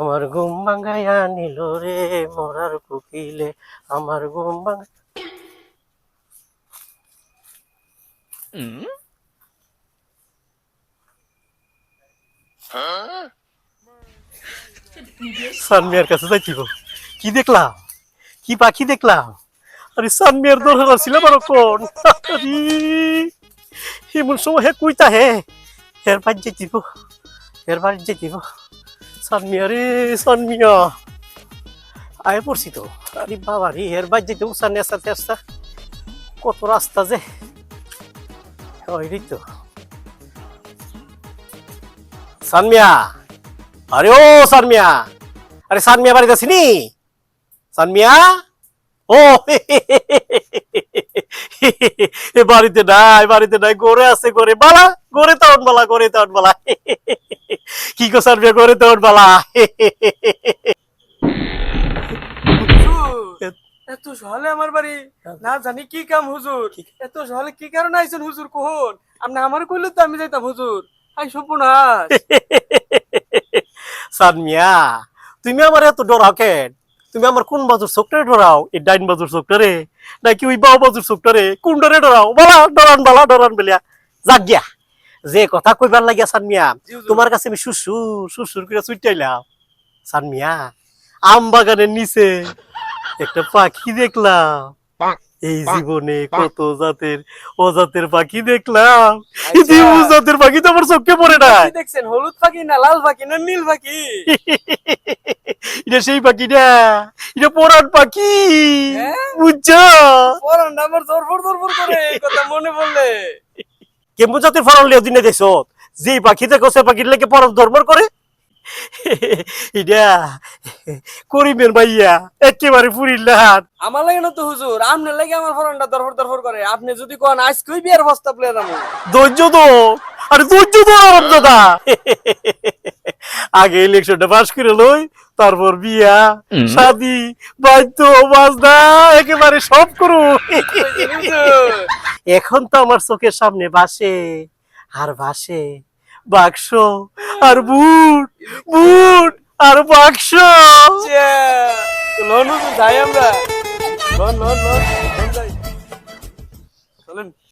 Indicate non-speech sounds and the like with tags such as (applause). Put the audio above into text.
আমার ঘুম ভাঙাইয়া নিল রে মরার কুকিলে, আমার ঘুম ভাঙা সানমিয়ার কাছে যাইতিব কি দেখলাম? কি পাখি দেখলাম? আরে সানমিয়ার দরকার ছিল বড় কোন? এমন সময় হে কুইতা হে? এর বাড়ি যাইতিব এর বাড়ি যাইতিব সানমিয়া রে, সানমিয়া। আয় পড়ছি তো। বাবা রে, এর সানিয়ার সাথে আসতা কত রাস্তা যে। ওই তো। সানমিয়া। আরে ও সানমিয়া। আরে সানমিয়া বাড়িতে আসিনি সানমিয়া? ও বাড়িতে নাই বাড়িতে নাই। গড়ে আছে গড়ে বালা গড়ে তাউন বালা গড়ে তাউন বালা কি কো সানমিয়া গড়ে তাউন বালা? এত সহলে আমার বাড়ি। না জানি কি কাম হুজুর। এত সহলে কি কারণে আইছেন হুজুর কোহন? আপনি আমার কইলে তো আমি যাইতাম হুজুর। আই সপুনাস সানমিয়া তুমি আমার এত ডরাও কেন? তুমি আমার কোন বাজুর চোখটারে ডরাও? এই ডাইন বাজুর চোখটারে? নাকি ওই বাউ বাজুর চোখটারে? কোনটারে ডরাও? বালা ডরান বালা ডরান বেলিয়া। যাক গিয়া। যে কথা কইবার লাগিয়া সানমিয়া তোমার কাছে আমি সুসুর সুসুর করে ছুটাইলাম সানমিয়া আম বাগানের নিচে একটা পাখি দেখলাম। এই জীবনে কত জাতের অজাতের পাখি দেখলাম। আচ্ছা। জাতের পাখি তো আমার চোখে পড়ে কি দেখছেন? হলুদ পাখি না লাল পাখি না নীল পাখি? (laughs) এটা সেই পাখি না এটা পরান পাখি। হ্যাঁ? বুঝছ? পরান আমার জরফর জরফর করে কথা মনে পড়লে। কেমন জাতের ফরন লিও দিনে দেখছ যে পাখি দেখো সে পাখির লেগে পরব ধর্মর করে। এটা করিমের মাইয়া একেবারে ফুরির আমার লাগে না তো হুজুর আপনার লাগে আমার ফরানটা দরফর দরফর করে। আপনি যদি কোন আজকেই বিয়ার প্রস্তাব লিয়ে যাব। ধৈর্য তো আরে ধৈর্য তো আরাম দাদা। আগে ইলেকশনটা পাস করে লই তারপর বিয়া শাদি বাদ্য বাজনা একেবারে সব করু। এখন তো আমার চোখের সামনে বাসে, আর বাসে বাক্স, আর বুট বুট, আর বাক্স। যাই আমরা।